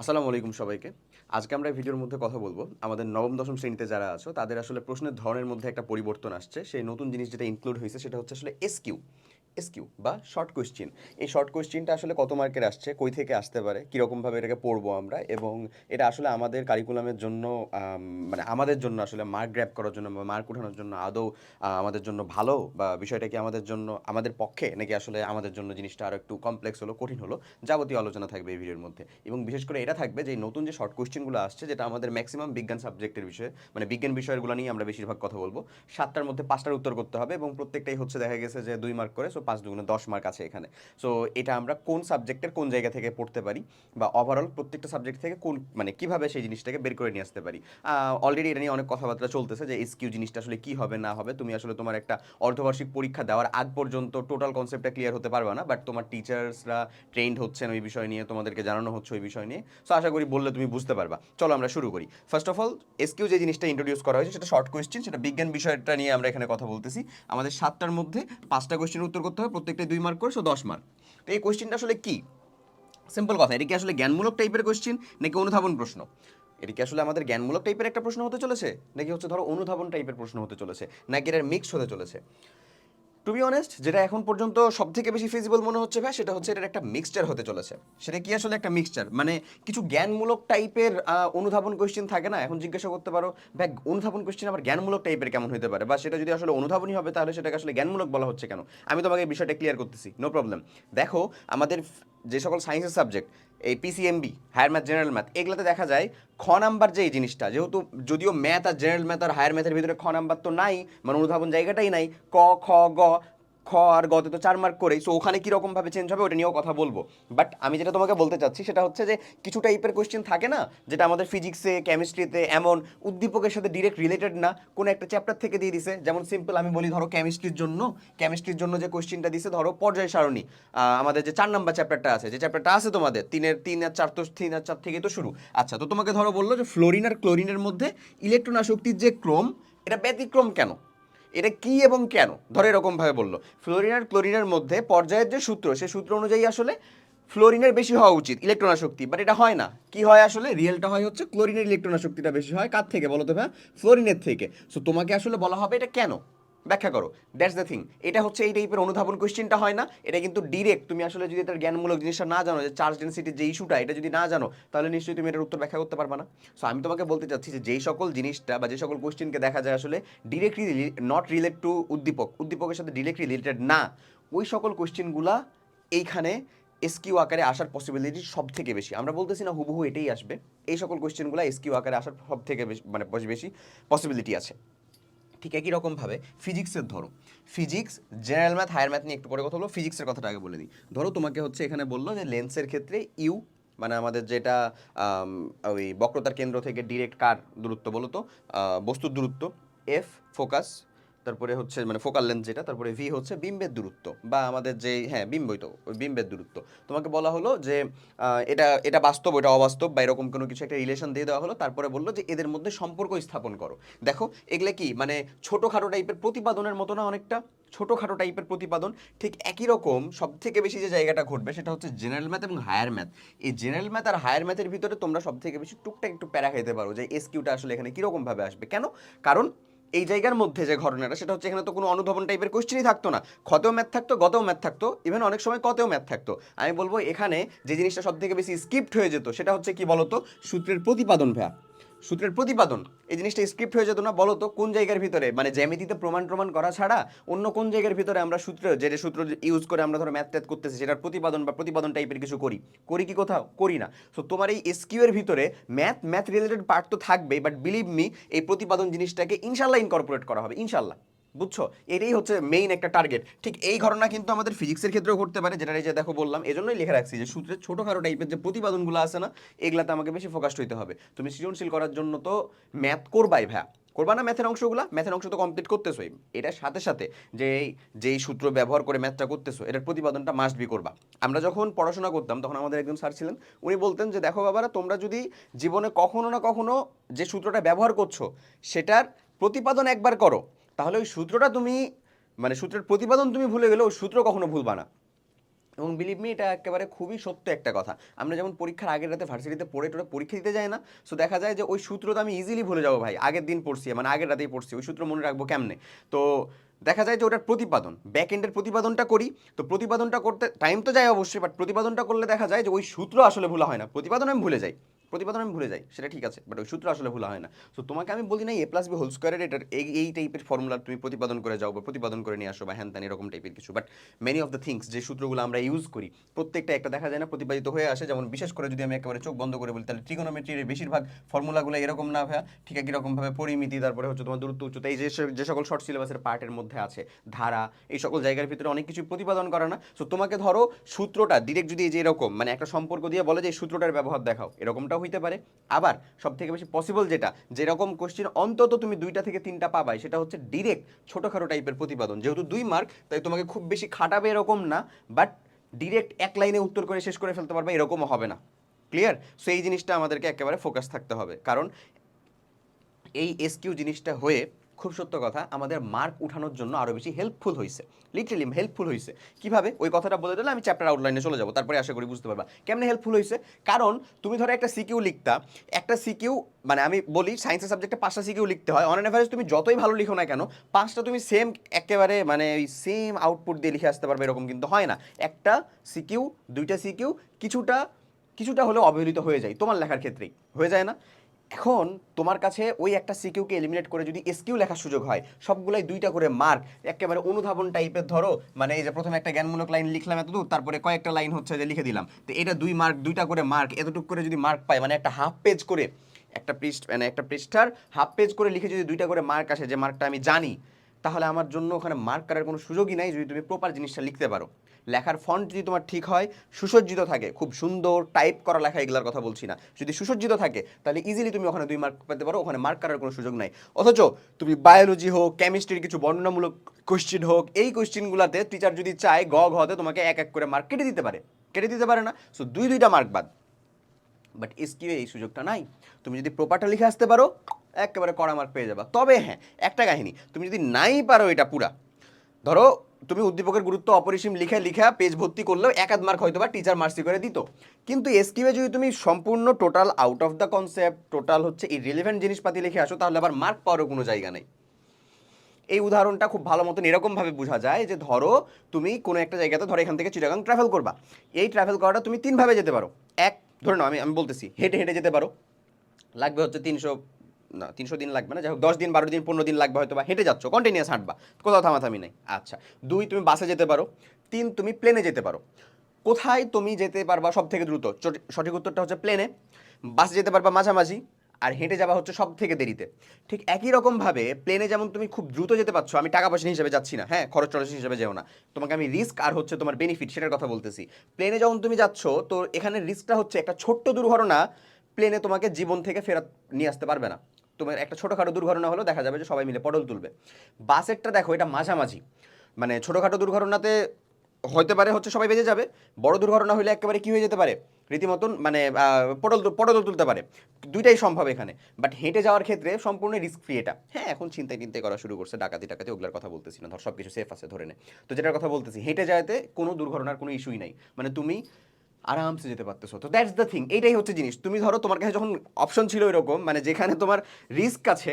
আসসালামু আলাইকুম সবাইকে। আজকে আমরা ভিডিওর মধ্যে কথা বলব। আমাদের নবম, দশম শ্রেণীতে যারা আছো, তাদের আসলে প্রশ্নের ধরনের মধ্যে একটা পরিবর্তন আসছে। সেই নতুন জিনিস যেটা ইনক্লুড হয়েছে, সেটা হচ্ছে আসলে এসকিউ এসকিউ বা শর্ট কোয়েশ্চেন এই শর্ট কোয়েশ্চেনটা আসলে কত মার্কের আসছে, কই থেকে আসতে পারে কীরকমভাবে এটাকে পড়ব আমরা, এবং এটা আসলে আমাদের কারিকুলামের জন্য মানে আমাদের জন্য আসলে মার্ক গ্র্যাপ করার জন্য বা মার্ক উঠানোর জন্য আদৌ আমাদের জন্য ভালো বা বিষয়টা কি আমাদের জন্য, আমাদের পক্ষে নাকি আসলে আমাদের জন্য জিনিসটা আরও একটু কমপ্লেক্স হলো, কঠিন হলো, যাবতীয় আলোচনা থাকবে এই ভিডিওর মধ্যে। এবং বিশেষ করে এটা থাকবে যে নতুন যে শর্ট কোয়েশ্চেনগুলো আসছে, যেটা আমাদের ম্যাক্সিমাম বিজ্ঞান সাবজেক্টের বিষয়ে মানে বিজ্ঞান বিষয়গুলো নিয়ে আমরা বেশিরভাগ কথা বলব, সাতটার মধ্যে পাঁচটার উত্তর করতে হবে, এবং প্রত্যেকটাই হচ্ছে দেখা গেছে যে দুই মার্ক করে সো পাঁচ দুগুণে দশ মার্ক আছে এখানে। সো এটা আমরা কোন সাবজেক্টের কোন জায়গা থেকে পড়তে পারি বা ওভারঅল প্রত্যেকটা সাবজেক্ট থেকে কোন মানে কীভাবে সেই জিনিসটাকে বের করে নিয়ে আসতে পারি। অলরেডি এটা নিয়ে অনেক কথাবার্তা চলতেছে যে এসকিউ জিনিসটা আসলে কী হবে, না হবে। তুমি আসলে তোমার একটা অর্ধবার্ষিক পরীক্ষা দেওয়ার আগ পর্যন্ত টোটাল কনসেপ্টটা ক্লিয়ার হতে পারবে না বাট তোমার টিচার্সরা ট্রেন্ড হচ্ছেন ওই বিষয় নিয়ে, তোমাদেরকে জানানো হচ্ছে ওই বিষয় নিয়ে। সো আশা করি বললে তুমি বুঝতে পারবা। চলো আমরা শুরু করি। ফার্স্ট অফ অল এসকিউ যে জিনিসটা ইন্ট্রোডিউস করা হয়েছে, সেটা শর্ট কোয়েশ্চেন সেটা বিজ্ঞান বিষয়টা নিয়ে আমরা এখানে কথা বলতেছি। আমাদের সাতটার মধ্যে পাঁচটা কোয়েশ্চেন উত্তর করতে হবে প্রত্যেকটাই দুই মার্ক করে সো দশ মার্ক তো এই কোয়েশ্চেনটা আসলে কি? সিম্পল কথা, এটা কি আসলে জ্ঞানমূলক টাইপের কোয়েশ্চেন নাকি অনুধাবন প্রশ্ন? এটা কি আসলে আমাদের জ্ঞানমূলক টাইপের একটা প্রশ্ন হতে চলেছে? নাকি হচ্ছে ধরো অনুধাবন টাইপের প্রশ্ন হতে চলেছে? নাকি এটার মিক্স হতে চলেছে? টু বি অনেস্ট যেটা এখন পর্যন্ত সব থেকে বেশি ফিজিবল মনে হচ্ছে ভাই, সেটা হচ্ছে এটার একটা মিক্সচার হতে চলেছে। সেটা কি আসলে একটা মিক্সচার মানে কিছু জ্ঞানমূলক টাইপের অনুধাবন কোয়েশ্চেন থাকে না? এখন জিজ্ঞাসা করতে পারো, ভাই, অনুধাবন কোয়েশ্চেন আবার জ্ঞানমূলক টাইপের কেমন হতে পারে? বা সেটা যদি আসলে অনুধাবনই হবে, তাহলে সেটাকে আসলে জ্ঞানমূলক বলা হচ্ছে কেন? আমি তোমাকে এই বিষয়টা ক্লিয়ার করতেছি নো প্রবলেম দেখো, আমাদের যে সকল সায়েন্সের সাবজেক্ট এই PCMB higher math general math এগুলোতে দেখা যায় খ নাম্বার যে এই জিনিসটা, যেহেতু যদিও ম্যাথ আর জেনারেল ম্যাথ আর হায়ার ম্যাথের ভিতরে খ নাম্বার তো নাই মানে অনুধাবন জায়গাটাই নাই, ক, খ, গ খ আর গতে তো চার মার্ক করেই সো ওখানে কীরকম ভাবে চেঞ্জ হবে ওটা নিয়েও কথা বলব। বাট আমি যেটা তোমাকে বলতে চাচ্ছি সেটা হচ্ছে যে, কিছু টাইপের কোয়েশ্চেন থাকে না, যেটা আমাদের ফিজিক্সে কেমিস্ট্রিতে এমন উদ্দীপকের সাথে ডিরেক্ট রিলেটেড না, কোনো একটা চ্যাপ্টার থেকে দিয়ে দিছে। যেমন সিম্পল আমি বলি ধরো কেমিস্ট্রির জন্য কেমিস্ট্রির জন্য যে কোয়েশ্চেনটা দিছে ধরো পর্যায় সারণী। আমাদের যে চার নাম্বার চ্যাপ্টারটা আছে, যে চ্যাপ্টারটা আছে তোমাদের, তিনের, তিন আর চার তো, তিন আর চার থেকে তো শুরু। আচ্ছা তো তোমাকে ধরো বলল যে ফ্লোরিন আর ক্লোরিনের মধ্যে ইলেকট্রন আসক্তির যে ক্রম, এটা ব্যতিক্রম কেন? এটা কি এবং কেন? ধরে এরকমভাবে বলল। ফ্লোরিন আর ক্লোরিনের মধ্যে পর্যায়ের যে সূত্র, সে সূত্র অনুযায়ী আসলে ফ্লোরিনের বেশি হওয়া উচিত ইলেকট্রন শক্তি বাট এটা হয় না। কি হয় আসলে? রিয়েলটা হয় হচ্ছে ক্লোরিনের ইলেকট্রন শক্তিটা বেশি হয়। কার থেকে বলো তো ভাই ফ্লোরিনের থেকে। সো তোমাকে আসলে বলা হবে এটা কেন? ব্যাখ্যা করো। দ্যাটস দ্য থিং এটা হচ্ছে এই টাইপের অনুধাবন কোশ্চেনটা হয় না। এটা কিন্তু ডিরেক্ট তুমি আসলে যদি এটার জ্ঞানমূলক জিনিসটা না জানো, যে চার্জ ডেন্সিটির যে ইস্যুটা এটা যদি না জানো, তাহলে নিশ্চয়ই তুমি এটার উত্তর ব্যাখ্যা করতে পারবে না। সো আমি তোমাকে বলতে চাচ্ছি যে যেই সকল জিনিসটা বা যে সকল কোশ্চেনকে দেখা যায় আসলে ডিরেক্টলি নট রিলেট টু উদ্দীপক, উদ্দীপকের সাথে ডিরেক্টলি রিলেটেড না। ওই সকল কোশ্চেনগুলা এইখানে এসকিউ আকারে আসার পসিবিলিটি সব থেকে বেশি। আমরা বলতেছি না হুবহু এটাই আসবে। এই সকল কোশ্চেনগুলো এসকিউ আকারে আসার সব থেকে বেশি মানে বেশি পসিবিলিটি আছে। ঠিক একই রকমভাবে ফিজিক্সের ধরো। Physics general math higher math নিয়ে একটু পরে কথা হলো ফিজিক্সের কথাটা আগে বলে দিই। ধরো তোমাকে হচ্ছে এখানে বলল যে লেন্সের ক্ষেত্রে ইউ মানে আমাদের যেটা ওই বক্রতার কেন্দ্র থেকে ডিরেক্ট কার দূরত্ব বলো তো বস্তুর দূরত্ব এফ ফোকাস তারপরে হচ্ছে মানে ফোকাল লেন্স যেটা, তারপরে ভি হচ্ছে বিম্বের দূরত্ব বা আমাদের যে হ্যাঁ বিম্বই তো, ওই বিম্বের দূরত্ব। তোমাকে বলা হলো যে এটা এটা বাস্তব এটা অবাস্তব বা এরকম কোনো কিছু একটা রিলেশন দিয়ে দেওয়া হলো, তারপরে বলল যে এদের মধ্যে সম্পর্ক স্থাপন করো। দেখো, এগুলো কি মানে ছোটোখাটো টাইপের প্রতিপাদনের মতো না অনেকটা? ছোটোখাটো টাইপের প্রতিপাদন, ঠিক একই রকম সব থেকে বেশি যে জায়গাটা ঘটবে সেটা হচ্ছে জেনারেল ম্যাথ এবং হায়ার ম্যাথ এই জেনারেল ম্যাথ আর হায়ার ম্যাথের ভিতরে তোমরা সব থেকে বেশি টুকটাক একটু প্যারা খাইতে পারো যে এসকিউটা আসলে এখানে কীরকমভাবে আসবে। কেন? কারণ এই জায়গার মধ্যে যে ঘটনাটা, সেটা হচ্ছে এখানে তো কোনো অনুধাবন টাইপের কোশ্চেনই থাকতো না। ক্ষতেও ম্যাথ থাকতো, গতেও ম্যাথ থাকতো ইভেন অনেক সময় কতেও ম্যাথ থাকতো। আমি বলব এখানে যে জিনিসটা সব থেকে বেশি স্কিপ্ট হয়ে যেত, সেটা হচ্ছে কি বলতো? সূত্রের প্রতিপাদন ভ্যা সূত্রের প্রতিপাদন। এই জিনিসটা স্ক্রিপ্ট হয়ে যেত না, বলো তো, কোন জায়গার ভিতরে? মানে জ্যামিতিতে প্রমাণ প্রমাণ করা ছাড়া অন্য কোন জায়গার ভিতরে আমরা সূত্র, যে সূত্র ইউজ করে আমরা ধরো ম্যাথ ট্যাথ করতেছি, সেটার প্রতিপাদন বা প্রতিপাদন টাইপের কিছু করি। করি কি কোথাও? করি না। সো তোমার এই এসকিউ ভিতরে ম্যাথ ম্যাথ রিলেটেড পার্ট তো থাকবেই বাট বিলিভ মি এই প্রতিপাদন জিনিসটাকে ইনশাল্লাহ ইনকর্পোরেট করা হবে ইনশাল্লাহ বুঝছ? এটাই হচ্ছে মেইন একটা টার্গেট ঠিক এই ঘটনা কিন্তু আমাদের ফিজিক্সের ক্ষেত্রেও ঘটতে পারে, যেটা এই যে দেখো বললাম, এজন্যই লেখা রাখছি যে সূত্রের ছোটোখাটো টাইপের যে প্রতিপাদনগুলো আছে না, এগুলাতে আমাকে বেশি ফোকাসড হইতে হবে। তুমি সৃজনশীল করার জন্য তো ম্যাথ করবাই ভ্যা। করবা না ম্যাথের অংশগুলো? ম্যাথের অংশ তো কমপ্লিট করতেছোই। এটার সাথে সাথে যে যেই সূত্র ব্যবহার করে ম্যাথটা করতেছো, এটার প্রতিপাদনটা মাস্ট বি করবা। আমরা যখন পড়াশোনা করতাম, তখন আমাদের একজন স্যার ছিলেন, উনি বলতেন যে, দেখো বাবারা, তোমরা যদি জীবনে কখনো না কখনো যে সূত্রটা ব্যবহার করছ, সেটার প্রতিপাদন একবার করো। তাহলে ওই সূত্রটা তুমি মানে সূত্রের প্রতিপাদন তুমি ভুলে গেলে ওই সূত্র কখনো ভুলবা না। এবং বিলিভ মি এটা একেবারে খুবই সত্য একটা কথা। আমরা যেমন পরীক্ষার আগের রাতে ভার্সিটিতে পড়ে টোরে পরীক্ষা দিতে যায় না সো দেখা যায় যে ওই সূত্র তো আমি ইজিলি ভুলে যাব ভাই, আগের দিন পড়ছি মানে আগের রাতেই পড়ছি, ওই সূত্র মনে রাখব কেমনে? তো দেখা যায় যে ওটার প্রতিপাদন ব্যাক এন্ডের প্রতিপাদনটা করি, তো প্রতিপাদনটা করতে টাইম তো যায় অবশ্যই বাট প্রতিপাদনটা করলে দেখা যায় যে ওই সূত্র আসলে ভুলা হয় না, প্রতিপাদন আমি ভুলে যাই। প্রতিপাদন আমি ভুলে যাই সেটা ঠিক আছে বাট ওই সূত্র আসলে ভুলা হয় না। তো তোমাকে আমি বলি না এ প্লাস বি হোল স্কোয়ারের এটার এই এই টাইপের ফর্মুলা তুমি প্রতিপাদন করে যাও বা প্রতিপাদন করে নিয়ে আসো বা হ্যান ত্যান এরকম টাইপের কিছু but many of the things যে সূত্রগুলো আমরা ইউজ করি প্রত্যেকটা একটা দেখা যায় না প্রতিপাদিত হয়ে আসে যেমন বিশেষ করে যদি আমি একেবারে চোখ বন্ধ করে বলি তাহলে ট্রিগোনোমেট্রির বেশিরভাগ ফর্মুলাগুলো এরকম না ভাইয়া ঠিক একই রকমভাবে পরিমিতি তারপরে হচ্ছে তোমার দূরত্ব উচ্চতা এই যে যে সকল শর্ট সিলেবাসের পার্টের মধ্যে আছে ধারা এই সকল জায়গার ভিতরে অনেক কিছু প্রতিপাদন করে না। সো তোমাকে ধরো সূত্রটা ডিরেক্ট যদি এই যে এরকম মানে একটা সম্পর্ক দিয়ে বলে যে এই সূত্রটার ব্যবহার দেখাও এরকমটাও হইতে পারে। আবার সব থেকে বেশি পসিবল যেটা, যেরকম কোশ্চেন অন্তত তুমি দুইটা থেকে তিনটা পাবাই, সেটা হচ্ছে ডিরেক্ট ছোটোখাটো টাইপের প্রতিপাদন। যেহেতু দুই মার্ক তাই তোমাকে খুব বেশি খাটাবে এরকম না বাট ডিরেক্ট এক লাইনে উত্তর করে শেষ করে ফেলতে পারবে, এরকমও হবে না। ক্লিয়ার সো এই জিনিসটা আমাদেরকে একেবারে ফোকাস থাকতে হবে। কারণ এই এসকিউ জিনিসটা হয়ে খুব সত্য কথা, আমাদের মার্ক উঠানোর জন্য আরও বেশি হেল্পফুল হয়েছে লিটারেলি হেল্পফুল হয়েছে কীভাবে? ওই কথাটা বলে দিলে আমি চ্যাপ্টার আউটলাইনে চলে যাব, তারপরে আশা করি বুঝতে পারবা। কেমনে হেল্পফুল হয়েছে কারণ তুমি ধরো একটা সিকিউ লিখতা, একটা সিকিউ মানে আমি বলি সায়েন্সের সাবজেক্টে পাঁচটা সিকিউ লিখতে হয়। অন এভারেজ তুমি যতই ভালো লিখো না কেন, পাঁচটা তুমি সেম একেবারে মানে ওই সেম আউটপুট দিয়ে লিখে আসতে পারবে, এরকম কিন্তু হয় না। একটা সিকিউ দুইটা সিকিউ কিছুটা কিছুটা হলেও অবহেলিত হয়ে যায়, তোমার লেখার ক্ষেত্রেই। হয়ে যায় না? এখন তোমার কাছে ওই একটা সিকিউকে এলিমিনেট করে যদি এসকিউ লেখার সুযোগ হয়, সবগুলাই দুইটা করে মার্ক একেবারে অনুধাবন টাইপের ধরো মানে এই যে প্রথমে একটা জ্ঞানমূলক লাইন লিখলাম এতদূর, তারপরে কয়েকটা লাইন হচ্ছে যে লিখে দিলাম। তো এটা দুই মার্ক দুইটা করে মার্ক এতটুকু করে যদি মার্ক পায় মানে একটা হাফ পেজ করে, একটা পৃষ্ঠ মানে একটা পৃষ্ঠার হাফ পেজ করে লিখে যদি দুইটা করে মার্ক আসে, যে মার্কটা আমি জানি তাহলে আমার জন্য ওখানে মার্ক করার কোনো সুযোগই নাই যদি তুমি প্রপার জিনিসটা লিখতে পারো। লেখার ফন্ট যদি তোমার ঠিক হয়, সুসজ্জিত থাকে, খুব সুন্দর টাইপ করা লেখা এগুলার কথা বলছি না। যদি সুসজ্জিত থাকে, তাহলে ইজিলি তুমি ওখানে দুই মার্ক পেতে পারো, ওখানে মার্ক করার কোনো সুযোগ নাই। অথচ তুমি বায়োলজি হোক কেমিস্ট্রির কিছু বর্ণনামূলক কোশ্চেন হোক, এই কোশ্চেনগুলোতে টিচার যদি চায়, গ ঘতে তোমাকে এক এক করে মার্ক কেটে দিতে পারে। কেটে দিতে পারে না। সো দুই, দুইটা মার্ক বাদ। বাট এসকিউ এই সুযোগটা নাই। তুমি যদি প্রপারটা লিখে আসতে পারো একেবারে কড়া মার্ক পেয়ে যাবা। তবে হ্যাঁ একটা কাহিনী, তুমি যদি নাই পারো এটা পুরা, ধরো তুমি উদ্দীপকের গুরুত্ব অপরিসীম লিখে লিখা পেজ ভর্তি করলেও এক আধ মার্ক হয়তো বা টিচার মার্সি করে দিত। কিন্তু এসকিউয়ে যদি তুমি সম্পূর্ণ total out of the concept total হচ্ছে ইরিলেভেন্ট জিনিসপাতি লিখে আসো, তাহলে আবার মার্ক পাওয়ারও কোনো জায়গা নেই। এই উদাহরণটা খুব ভালো মতন এরকমভাবে বোঝা যায় যে ধরো তুমি কোনো একটা জায়গাতে ধরো এখান থেকে চিটাগাং ট্রাভেল করবা। এই ট্রাভেল করাটা তুমি তিনভাবে যেতে পারো। এক, ধরে নাও আমি আমি বলতেছি, হেঁটে হেঁটে যেতে পারো। লাগবে হচ্ছে তিনশো না, তিনশো দিন লাগবে না। যাই হোক দশ দিন, বারো দিন, পনেরো দিন লাগবে হয়তো বা হেঁটে যাচ্ছ কন্টিনিউয়াস হাঁটবা। কোথাও থামাথামি নেই। আচ্ছা দুই, তুমি বাসে যেতে পারো। তিন, তুমি প্লেনে যেতে পারো। কোথায় তুমি যেতে পারবা সব থেকে দ্রুত সঠিক উত্তরটা হচ্ছে প্লেনে বাসে যেতে পারবা মাঝামাঝি, আর হেঁটে যাওয়া হচ্ছে সব থেকে দেরিতে। ঠিক একই রকমভাবে প্লেনে যেমন তুমি খুব দ্রুত যেতে পারছ, আমি টাকা পয়সা হিসেবে যাচ্ছি না। হ্যাঁ খরচ টরচ হিসেবে যেও না। তোমাকে আমি রিস্ক আর হচ্ছে তোমার বেনিফিট সেটার কথা বলতেছি। প্লেনে যখন তুমি যাচ্ছ, তো এখানে রিস্কটা হচ্ছে একটা ছোট্ট দুর্ঘটনা প্লেনে তোমাকে জীবন থেকে ফেরত নিয়ে আসতে পারবে না। তোমার একটা ছোটোখাটো দুর্ঘটনা হলেও দেখা যাবে যে সবাই মিলে পটল তুলবে। বাসেরটা দেখো, এটা মাঝামাঝি। মানে ছোটোখাটো দুর্ঘটনাতে হতে পারে হচ্ছে সবাই বেঁচে যাবে, বড় দুর্ঘটনা হলে একেবারে কী হয়ে যেতে পারে? রীতিমতন মানে পটল পটল তুলতে পারে। দুইটাই সম্ভব এখানে। বাট হেঁটে যাওয়ার ক্ষেত্রে সম্পূর্ণ রিস্ক ফ্রি এটা। হ্যাঁ এখন চিন্তায় চিন্তায় করা শুরু করছে, ডাকাতি ডাকাতি ওগুলোর কথা বলতেছি না, ধর সব কিছু সেফ আছে ধরে নে। তো যেটার কথা বলতেছি, হেঁটে যাওয়াতে কোনো দুর্ঘটনার কোনো ইস্যুই নাই। মানে তুমি আরামসে যেতে পারতেছো। তো দ্যাটস দ্য থিং এইটাই হচ্ছে জিনিস। তুমি ধরো তোমার কাছে যখন অপশন ছিল এরকম মানে যেখানে তোমার রিস্ক আছে,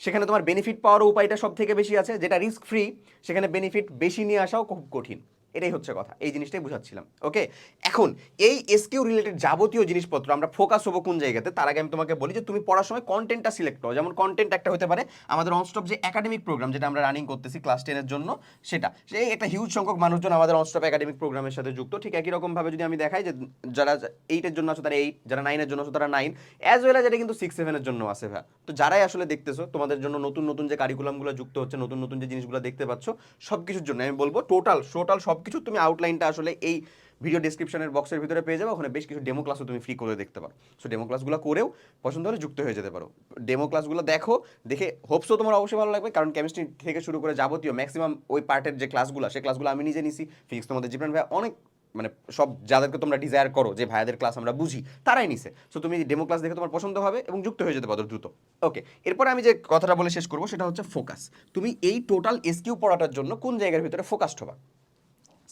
সেখানে তোমার বেনিফিট পাওয়ার উপায়টা সব থেকে বেশি আছে। যেটা রিস্ক ফ্রি সেখানে বেনিফিট বেশি নিয়ে আসাও খুব কঠিন। এটাই হচ্ছে কথা। এই জিনিসটাই বুঝাচ্ছিলাম ওকে এখন এই এসকিউ রিলেটেড যাবতীয় জিনিসপত্র আমরা ফোকাস হব কোন জায়গাতে, তার আগে আমি তোমাকে বলি যে তুমি পড়ার সময় কন্টেন্টটা সিলেক্ট করো। যেমন কন্টেন্ট একটা হতে পারে আমাদের অনস্টপ যে একাডেমিক প্রোগ্রাম যেটা আমরা রানিং করতেছি ক্লাস টেনের জন্য, সেটা। সেই একটা হিউজ সংখ্যক মানুষজন আমাদের অনস্টপ একাডেমিক প্রোগ্রামের সাথে যুক্ত। ঠিক একই রকমভাবে যদি আমি দেখাই যে যারা এইটের জন্য আছে তারা এইট যারা নাইনের জন্য আছে তারা নাইন অ্যাজ ওয়েল যেটা কিন্তু সিক্স সেভেনের জন্য আছে ভাই। তো যারাই আসলে দেখতেছো, তোমাদের জন্য নতুন নতুন যে কারিকুলামগুলো যুক্ত হচ্ছে, নতুন নতুন যে জিনিসগুলো দেখতে পাচ্ছ সব কিছুর জন্য আমি বলব টোটাল টোটাল সব কিছু তুমি আউটলাইনটা আসলে এই ভিডিও ডিসক্রিপশনের বক্সের ভিতরে পেয়ে যাবে। ওখানে বেশ কিছু ডেমো ক্লাসও তুমি ফ্রি করে দেখতে পারো। সো ডেমো ক্লাসগুলো করেও পছন্দ হলে যুক্ত হয়ে যেতে পারো। ডেমো ক্লাসগুলো দেখো, দেখে হোপসও তোমার অবশ্যই ভালো লাগবে। কারণ কেমিস্ট্রি থেকে শুরু করে যাবতীয় ম্যাক্সিমাম ওই পার্টের যে ক্লাসগুলো সেই ক্লাসগুলো আমি নিজে নিছি। ফিজিক্স তোমাদের জীবন ভাই অনেক মানে সব যাদেরকে তোমরা ডিজায়ার করো যে ভাইয়াদের ক্লাস আমরা বুঝি, তারাই নিছে। সো তুমি ডেমো ক্লাস দেখে তোমার পছন্দ হবে এবং যুক্ত হয়ে যেতে পারো দ্রুত। ওকে এরপরে আমি যে কথাটা বলে শেষ করব সেটা হচ্ছে ফোকাস তুমি এই টোটাল এসকিউ পড়াটার জন্য কোন জায়গার ভিতরে ফোকাসড হবা?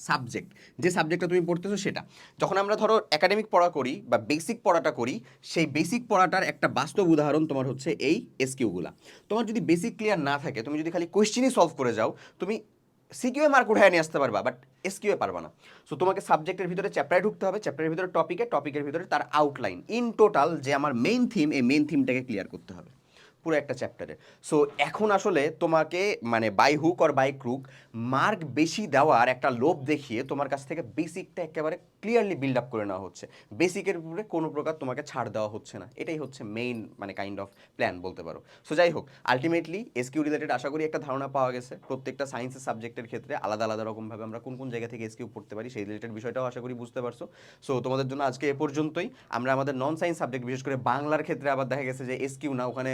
সাবজেক্ট যে সাবজেক্টটা তুমি পড়তেছো সেটা। যখন আমরা ধরো একাডেমিক পড়া করি বা বেসিক পড়াটা করি, সেই বেসিক পড়াটার একটা বাস্তব উদাহরণ তোমার হচ্ছে এই এসকিউগুলা তোমার যদি বেসিক ক্লিয়ার না থাকে, তুমি যদি খালি কোয়েশ্চেনই সলভ করে যাও, তুমি সিকিউএ মার্ক উঠায় নিয়ে আসতে পারবা বাট এসকিউএ পারবা না। সো তোমাকে সাবজেক্টের ভিতরে চ্যাপ্টারে ঢুকতে হবে চ্যাপ্টারের ভিতরে টপিকে টপিকের ভিতরে তার আউটলাইন ইন টোটাল যে আমার মেইন থিম এই মেইন থিমটাকে ক্লিয়ার করতে হবে। পুরো একটা চ্যাপ্টারে সো এখন আসলে তোমাকে মানে by hook or by crook mark বেশি দেওয়ার একটা লোভ দেখিয়ে তোমার কাছ থেকে বেসিকটা একেবারে ক্লিয়ারলি বিল্ড আপ করে নেওয়া হচ্ছে। বেসিকের উপরে কোনো প্রকার তোমাকে ছাড় দেওয়া হচ্ছে না। এটাই হচ্ছে মেইন মানে কাইন্ড অফ প্ল্যান বলতে পারো। সো যাই হোক আলটিমেটলি এসকিউ রিলেটেড আশা করি একটা ধারণা পাওয়া গেছে। প্রত্যেকটা সায়েন্সের সাবজেক্টের ক্ষেত্রে আলাদা আলাদা রকমভাবে আমরা কোন কোন জায়গা থেকে এসকিউ পড়তে পারি সেই রিলেটেড বিষয়টাও আশা করি বুঝতে পারছ। সো তোমাদের জন্য আজকে এ পর্যন্তই। আমরা আমাদের নন সায়েন্স সাবজেক্ট বিশেষ করে বাংলার ক্ষেত্রে আবার দেখা গেছে যে এসকিউ না, ওখানে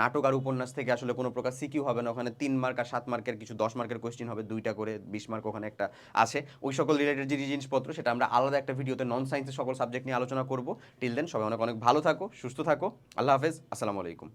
নাটক আর উপন্যাস থেকে আসলে কোনো প্রকার সিকিউ হবে না। ওখানে তিন মার্ক আর সাত মার্কের কিছু দশ মার্কের কোয়েশ্চেন হবে, দুইটা করে, বিশ মার্ক ওখানে একটা আছে। ওই সকল রিলেটেড যে জিনিসপত্র, সেটা আমরা আলাদা একটা ভিডিওতে নন সায়েন্সের সকল সাবজেক্ট নিয়ে আলোচনা করব। টিল দেন সবাই অনেক অনেক ভালো থাকো, সুস্থ থাকো। আল্লাহ হাফেজ, আসসালামু আলাইকুম।